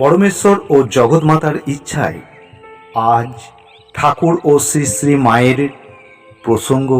পরমেশ্বর ও জগৎমাতার ইচ্ছায় আজ ঠাকুর ও শ্রী শ্রী মায়ের প্রসঙ্গ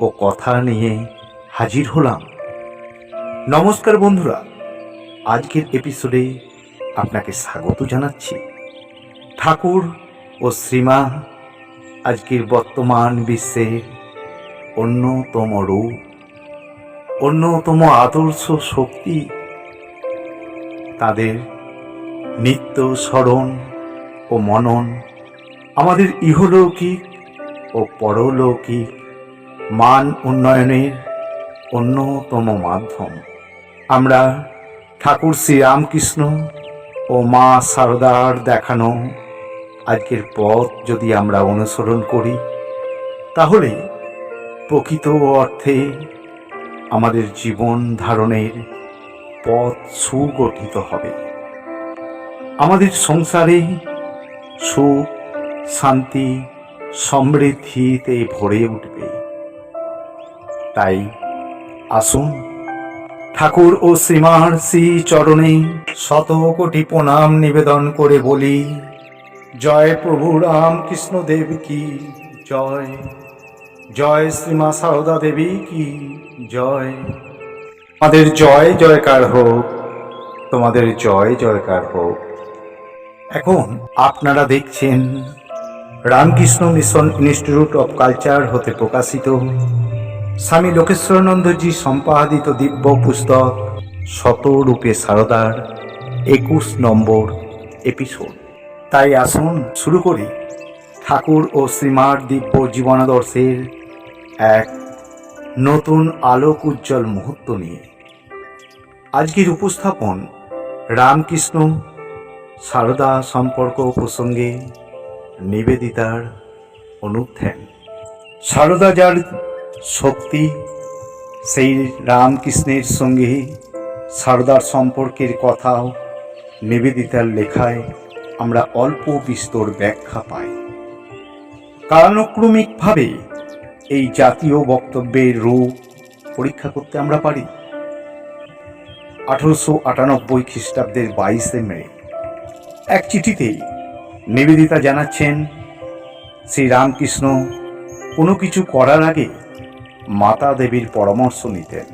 ও কথা নিয়ে হাজির হলাম। নমস্কার বন্ধুরা, আজকের এপিসোডে আপনাকে স্বাগত জানাচ্ছি। ঠাকুর ও শ্রীমা আজকের বর্তমান বিশ্বের অন্যতম রূপ, অন্যতম আদর্শ শক্তি তাদের নিত্য স্মরণ ও মনন, আমাদের ইহলৌকিক ও পরলৌকিক মান উন্নয়নের অন্যতম মাধ্যম। আমরা ঠাকুর শ্রীরামকৃষ্ণ ও মা সারদার দেখানো আজকের পথ যদি আমরা অনুসরণ করি, তাহলে প্রকৃত অর্থে আমাদের জীবন ধারণের পথ সুগঠিত হবে। আমাদের সংসারে সুখ, শান্তি সমৃদ্ধিতে ভরে উঠবে। তাই আসুন, ঠাকুর ও শ্রীমার শ্রী চরণে শত কোটি প্রণাম নিবেদন করে বলি, জয় প্রভু রামকৃষ্ণ দেব কি জয় জয় শ্রীমা সারদা দেবী কি জয়। আমাদের জয়, জয়কার হোক, তোমাদের জয়, জয়কার হোক। এখন আপনারা দেখছেন Ramakrishna mission institute of culture হতে প্রকাশিত স্বামী লোকেশ্বরানন্দজি সম্পাদিত দিব্য পুস্তক শতরূপে সারদার একুশ নম্বর এপিসোড। তাই আসুন শুরু করি ঠাকুর ও শ্রীমার দিব্য জীবনাদর্শের এক নতুন আলোক উজ্জ্বল মুহূর্ত নিয়ে। আজকের উপস্থাপন রামকৃষ্ণ সারদা সম্পর্ক প্রসঙ্গে নিবেদিতার অনুধ্যান সারদা যার শক্তি, সেই রামকৃষ্ণের সঙ্গে সারদার সম্পর্কের কথাও নিবেদিতার লেখায় আমরা অল্প বিস্তর ব্যাখ্যা পাই। কালানুক্রমিকভাবে এই জাতীয় বক্তব্যের রূপ পরীক্ষা করতে আমরা পারি। আঠারোশো আটানব্বই খ্রিস্টাব্দের বাইশে মে এক চিঠিতে নিবেদিতা জানাচ্ছেন শ্রীরামকৃষ্ণ কোনো কিছু করার আগে মাতা দেবীর পরামর্শ নিতেন।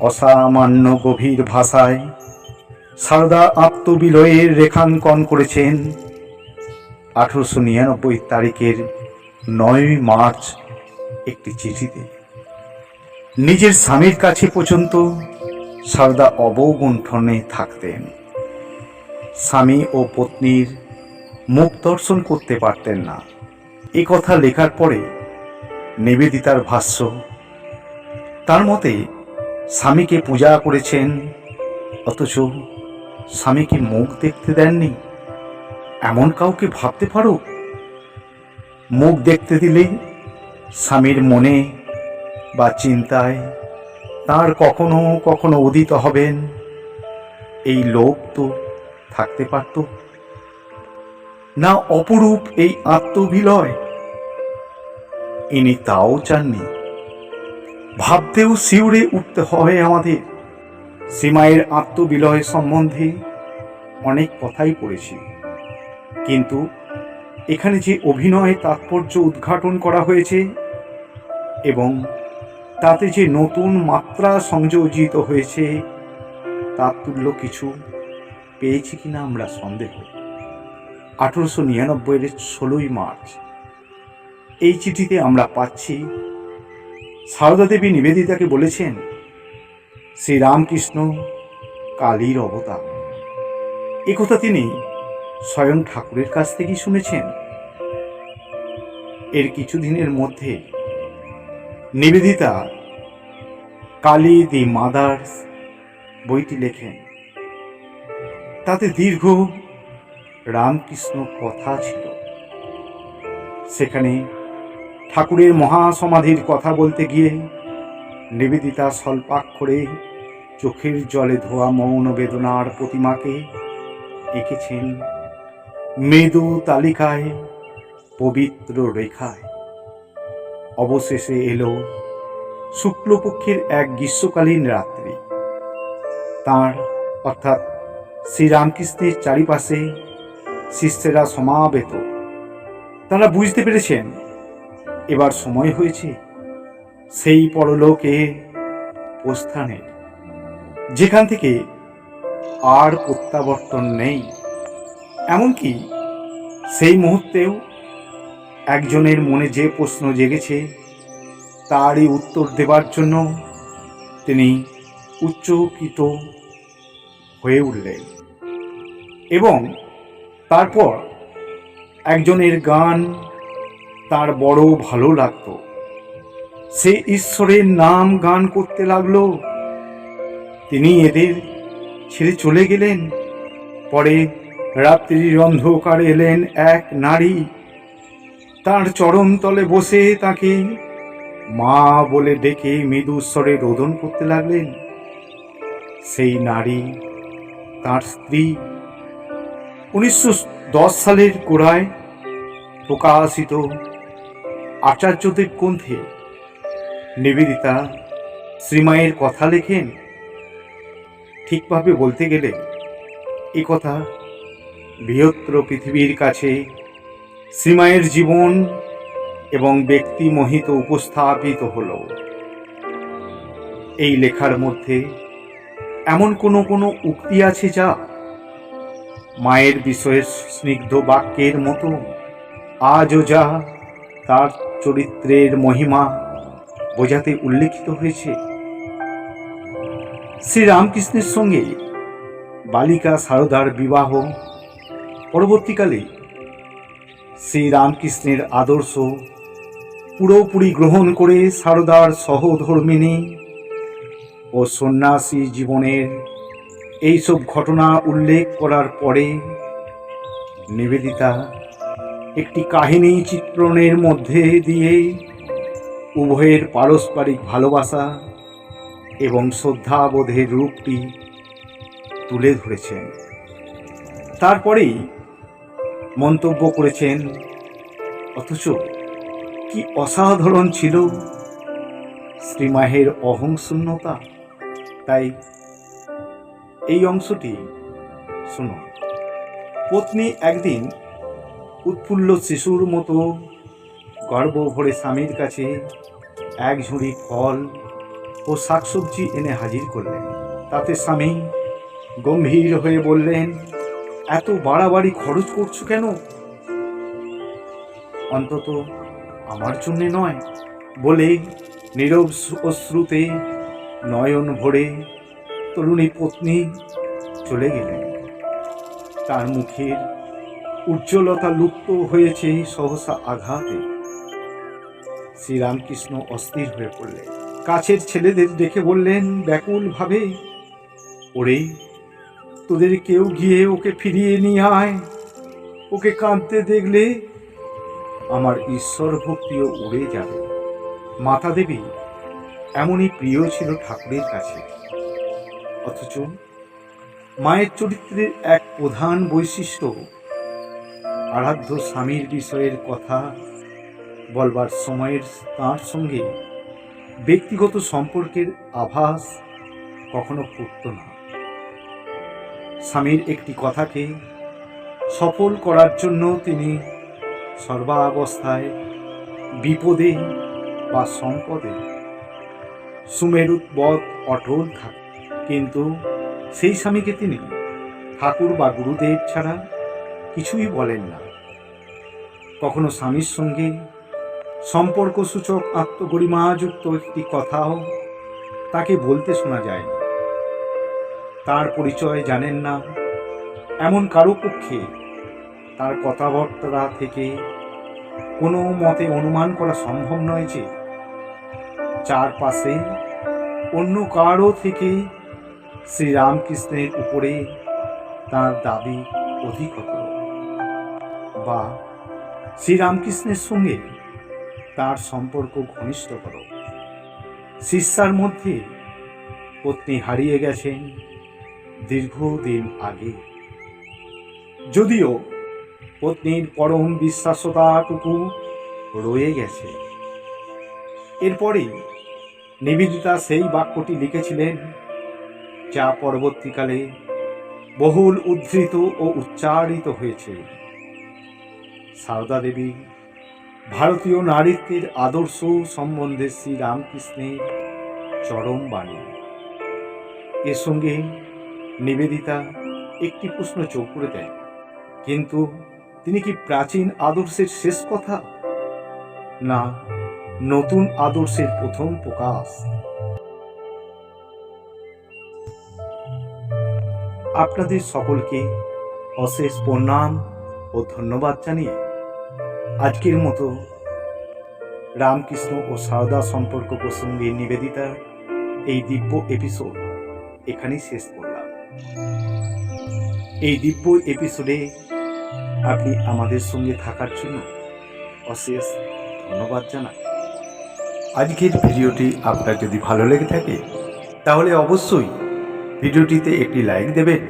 অসামান্য গভীর ভাষায় সারদা আত্মবিলয়ের রেখাঙ্কন করেছেন। আঠারোশো নিরানব্বই তারিখের নয় মার্চ একটি চিঠিতে, নিজের স্বামীর কাছে পর্যন্ত সারদা অবগুণ্ঠনে থাকতেন। স্বামী ও পত্নীর মুখ দর্শন করতে পারতেন না। এ কথা লেখার পরে নিবেদিতার ভাষ্য, তার মতে স্বামীকে পূজা করেছেন, অথচ স্বামীকে মুখ দেখতে দেননি? এমন কাউকে ভাবতে পারো? মুখ দেখতে দিলে স্বামীর মনে বা চিন্তায় তার কখনো কখনো উদিত হবেন। এই লোক তো থাকতে পারত। না অপরূপ এই আত্মবিলয়। ইনি তাও চাননি। ভাবতেও শিউরে উঠতে হবে আমাদের। সীমায়ের আত্মবিলয় সম্বন্ধে অনেক কথাই পড়েছি। কিন্তু এখানে যে অভিনয় তাৎপর্য উদ্ঘাটন করা হয়েছে এবং তাতে যে নতুন মাত্রা সংযোজিত হয়েছে, তার তুল্য কিছু পেয়েছি কিনা আমরা সন্দেহ। আঠেরোশো নিরানব্বইয়ের ষোলোই মার্চ। এই চিঠিতে আমরা পাচ্ছি, সারদা দেবী নিবেদিতাকে বলেছেন, শ্রীরামকৃষ্ণ কালীর অবতার। একথা তিনি স্বয়ং ঠাকুরের কাছ থেকেই শুনেছেন। এর কিছুদিনের মধ্যে নিবেদিতা কালী দি মাদার্স বইটি লেখেন। তাতে দীর্ঘ রামকৃষ্ণ কথা ছিল। সেখানে ঠাকুরের মহাসমাধির কথা বলতে গিয়ে নিবেদিতা স্বল্পাক্ষরে চোখের জলে ধোয়া মৌন বেদনার প্রতিমাকে এঁকেছেন মৃদু তালিকায় পবিত্র রেখায়। অবশেষে এলো শুক্লপক্ষের এক গ্রীষ্মকালীন রাত্রি। তার অর্থাৎ শ্রীরামকৃষ্ণের চারিপাশে শিষ্যেরা সমাবেত। তারা বুঝতে পেরেছেন, এবার সময় হয়েছে সেই পরলোকে প্রস্থানের। যেখান থেকে আর প্রত্যাবর্তন নেই। এমনকি সেই মুহূর্তেও একজনের মনে যে প্রশ্ন জেগেছে, তারই উত্তর দেবার জন্য তিনি উচ্চকিত হয়ে উঠলেন এবং তারপর একজনের গান তার বড় ভালো লাগতো। সে ঈশ্বরের নাম গান করতে লাগল। তিনি এদের ছেড়ে চলে গেলেন। পরে রাত্রির অন্ধকারে এলেন এক নারী। তার চরণ তলে বসে তাকে মা বলে ডেকে মৃদু স্বরে রোদন করতে লাগলেন। সেই নারী তার স্ত্রী। উনিশশো দশ সালের গোড়ায় প্রকাশিত আচার্যদের গ্রন্থে নিবেদিতা শ্রীমায়ের কথা লেখেন। ঠিকভাবে বলতে গেলে এ কথা বৃহত্তর পৃথিবীর কাছে শ্রীমায়ের জীবন এবং ব্যক্তি মোহিত উপস্থাপিত হল। এই লেখার মধ্যে এমন কোনো কোনো উক্তি আছে যা মায়ের বিষয়ে স্নিগ্ধ বাক্যের মতো? আজও যা তার চরিত্রের মহিমা বোঝাতে উল্লেখিত হয়েছে। শ্রীরামকৃষ্ণের সঙ্গে বালিকা সারদার বিবাহ। পরবর্তীকালে শ্রীরামকৃষ্ণের আদর্শ পুরোপুরি গ্রহণ করে সারদার সহধর্মিনী ও সন্ন্যাসী জীবনের এইসব ঘটনা উল্লেখ করার পরে নিবেদিতা একটি কাহিনী চিত্রণের মধ্যে দিয়ে উভয়ের পারস্পরিক ভালোবাসা এবং শ্রদ্ধাবোধের রূপটি তুলে ধরেছেন। তারপরেই মন্তব্য করেছেন, অথচ কি অসাধারণ ছিল শ্রীমাহের অহংশূন্যতা? তাই এই অংশটি শুনুন পত্নী একদিন উৎফুল্ল শিশুর মতো গর্ব ভরে স্বামীর কাছে এক ঝুড়ি ফল ও শাকসবজি এনে হাজির করলেন। তাতে স্বামী গম্ভীর হয়ে বললেন, এত বাড়াবাড়ি খরচ করছ কেন? অন্তত আমার জন্যে নয়, বলে নীরব অশ্রুতে নয়ন ভরে তরুণী পত্নী চলে গেলেন। তার মুখের উজ্জ্বলতা লুপ্ত হয়েছে সহসা আঘাতে। শ্রীরামকৃষ্ণ অস্থির হয়ে পড়লেন। কাছের ছেলেদের দেখে বললেন ব্যাকুল ভাবে ওরে, তোদের কেউ গিয়ে ওকে ফিরিয়ে নিয়ে আয়। ওকে কাঁদতে দেখলে আমার ঈশ্বর ভক্তিও উড়ে যাবে। মাতা দেবী এমনই প্রিয় ছিল ঠাকুরের কাছে। অথচ মায়ের চরিত্রের এক প্রধান বৈশিষ্ট্য আরাধ্য স্বামীর বিষয়ের কথা বলবার সময়ের তাঁর সঙ্গে ব্যক্তিগত সম্পর্কের আভাস কখনো ফুটত না। স্বামীর একটি কথাকে সফল করার জন্য তিনি সর্বাবস্থায় বিপদে বা সম্পদে সুমেরুবৎ অটল থাকেন কিন্তু সেই স্বামীকে তিনি ঠাকুর বা গুরুদেব ছাড়া কিছুই বলেন না। কখনো স্বামীর সঙ্গে সম্পর্কসূচক আত্মগরিমাযুক্ত একটি কথাও তাকে বলতে শোনা যায় না। তার পরিচয় জানেন না, এমন কারও পক্ষে তার কথাবার্তা থেকে কোনো মতে অনুমান করা সম্ভব নয় যে চারপাশে অন্য কারও থেকে শ্রীরামকৃষ্ণের উপরে তার দাবি অধিকতর বা শ্রীরামকৃষ্ণের সঙ্গে তার সম্পর্ক ঘনিষ্ঠতর শিষ্যার মধ্যে পত্নী হারিয়ে গেছেন দীর্ঘদিন আগে। যদিও পত্নীর পরম বিশ্বাসতাটুকু রয়ে গেছে। এরপরে নিবেদিতা সেই বাক্যটি লিখেছিলেন, যা পরবর্তীকালে বহুল উদ্ধৃত ও উচ্চারিত হয়েছে। সারদা দেবী, ভারতীয় নারীত্বের আদর্শ সম্বন্ধে শ্রী রামকৃষ্ণের চরম বাণী। এর সঙ্গে নিবেদিতা একটি প্রশ্ন চোখ করে দেয় কিন্তু তিনি কি প্রাচীন আদর্শের শেষ কথা? না নতুন আদর্শের প্রথম প্রকাশ। আপনাদের সকলকে অশেষ প্রণাম ও ধন্যবাদ জানিয়ে আজকের মতো রামকৃষ্ণ ও সারদা সম্পর্ক প্রসঙ্গে নিবেদিতা এই দিব্য এপিসোড এখানেই শেষ করলাম। এই দিব্য এপিসোডে আপনি আমাদের সঙ্গে থাকার জন্য অশেষ ধন্যবাদ জানাই। আজকের ভিডিওটি আপনার যদি ভালো লেগে থাকে, তাহলে অবশ্যই ভিডিওটিতে একটি লাইক দেবেন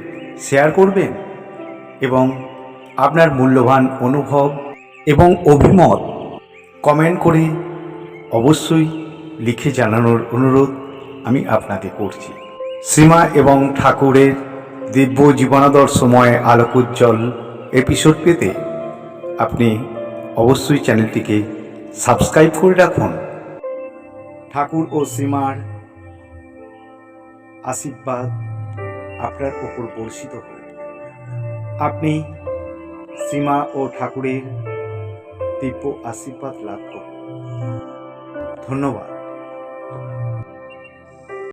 শেয়ার করবেন এবং আপনার মূল্যবান অনুভব এবং অভিমত কমেন্ট করে অবশ্যই লিখে জানানোর অনুরোধ আমি আপনাকে করছি। সীমা এবং ঠাকুরের দিব্য জীবনাদর্শময় আলোকোজ্জ্বল এপিসোড পেতে আপনি অবশ্যই চ্যানেলটিকে সাবস্ক্রাইব করে রাখুন। ঠাকুর ও শ্রীমার আশীর্বাদ আপনার উপর বর্ষিত হোক। আপনি শ্রীমা ও ঠাকুরের দিব্য আশীর্বাদ লাভ করুন। ধন্যবাদ।